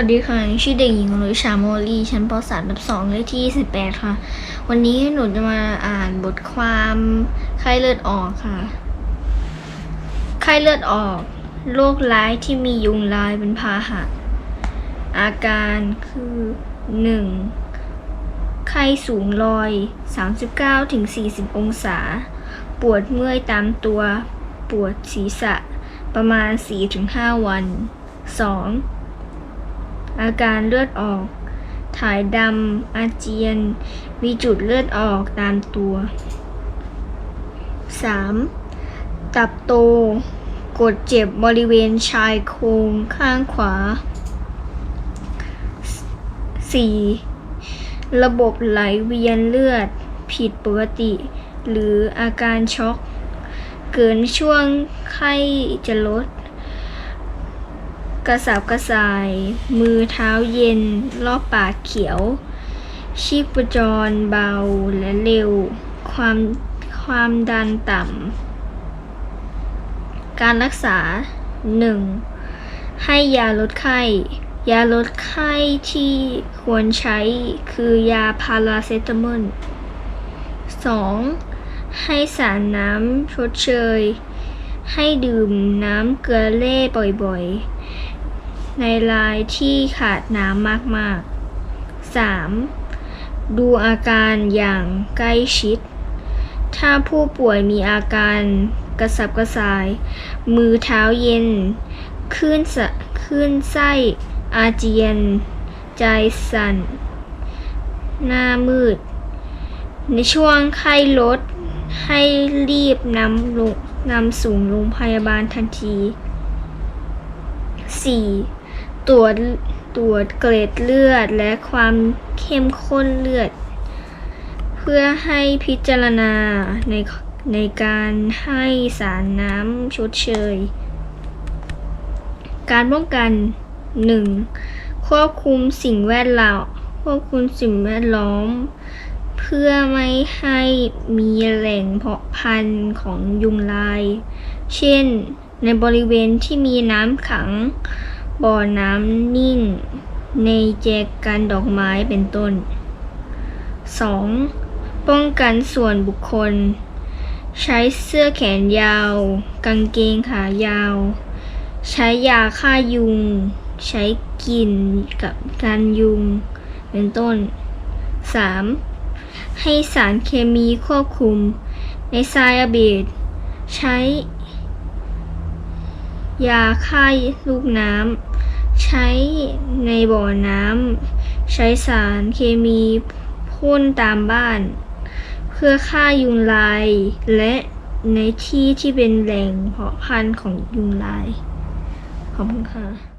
วัสดีค่ะชื่อเด็กหญิงลุยชาโมลีชั้นป .3 ทับ2เลขที่18ค่ะ วันนี้หนูจะมาอ่านบทความไข้เลือดออกค่ะ ไข้เลือดออก โรคร้ายที่มียุงลายเป็นพาหะ อาการคือ 1. ไข้สูงลอย 39-40 องศา ปวดเมื่อยตามตัว ปวดศีรษะ ประมาณ 4-5 วัน 2. อาการเลือดออก ถ่ายดำ อาเจียน มีจุดเลือดออกตามตัว 3. ตับโต กดเจ็บบริเวณชายโครงข้างขวา 4. ระบบไหลเวียนเลือดผิดปกติ หรืออาการช็อก เกินช่วงไข้จะลด กระสับกระส่าย มือเท้าเย็น รอบปากเขียว ชีพจรเบาและเร็ว ความความดันต่ำ การรักษา 1. ให้ยาลดไข้ ยาลดไข้ที่ควรใช้คือยาพาราเซตามอล 2. ให้สารน้ำชดเชย ให้ดื่มน้ำเกลือแร่บ่อยๆ ในรายที่ขาดน้ำมากๆ 3. ดูอาการอย่างใกล้ชิด ถ้าผู้ป่วยมีอาการกระสับกระส่าย มือเท้าเย็นคลื่นสะคลื่นไส้อาเจียน ใจสั่น หน้ามืด ในช่วงไข้ลด ให้รีบนำลงนำส่งโรงพยาบาลทันที 4. ตรวจตรวจเกล็ดเลือดและความเข้มข้นเลือด เพื่อให้พิจารณาในในการให้สารน้ำชดเชย การป้องกัน 1. ควบคุมสิ่งแวดล้อมควบคุมสิ่งแวดล้อม เพื่อไม่ให้มีแหล่งเพาะพันธุ์ของยุงลาย เช่น ในบริเวณที่มีน้ำขัง บ่อน้ำนิ่ง ในแจกันดอกไม้เป็นต้น 2. ป้องกันส่วนบุคคล ใช้เสื้อแขนยาว กางเกงขายาว ใช้ยาฆ่ายุง ใช้กลิ่นกับการยุง เป็นต้น 3. ให้สารเคมีควบคุม ในไซอาเบดใช้ ยาฆ่าลูกน้ำ ใช้ในบ่อน้ำ ใช้สารเคมีพ่นตามบ้าน เพื่อฆ่ายุงลาย และในที่ที่เป็นแหล่งเพาะพันธุ์ของยุงลาย ขอบคุณค่ะ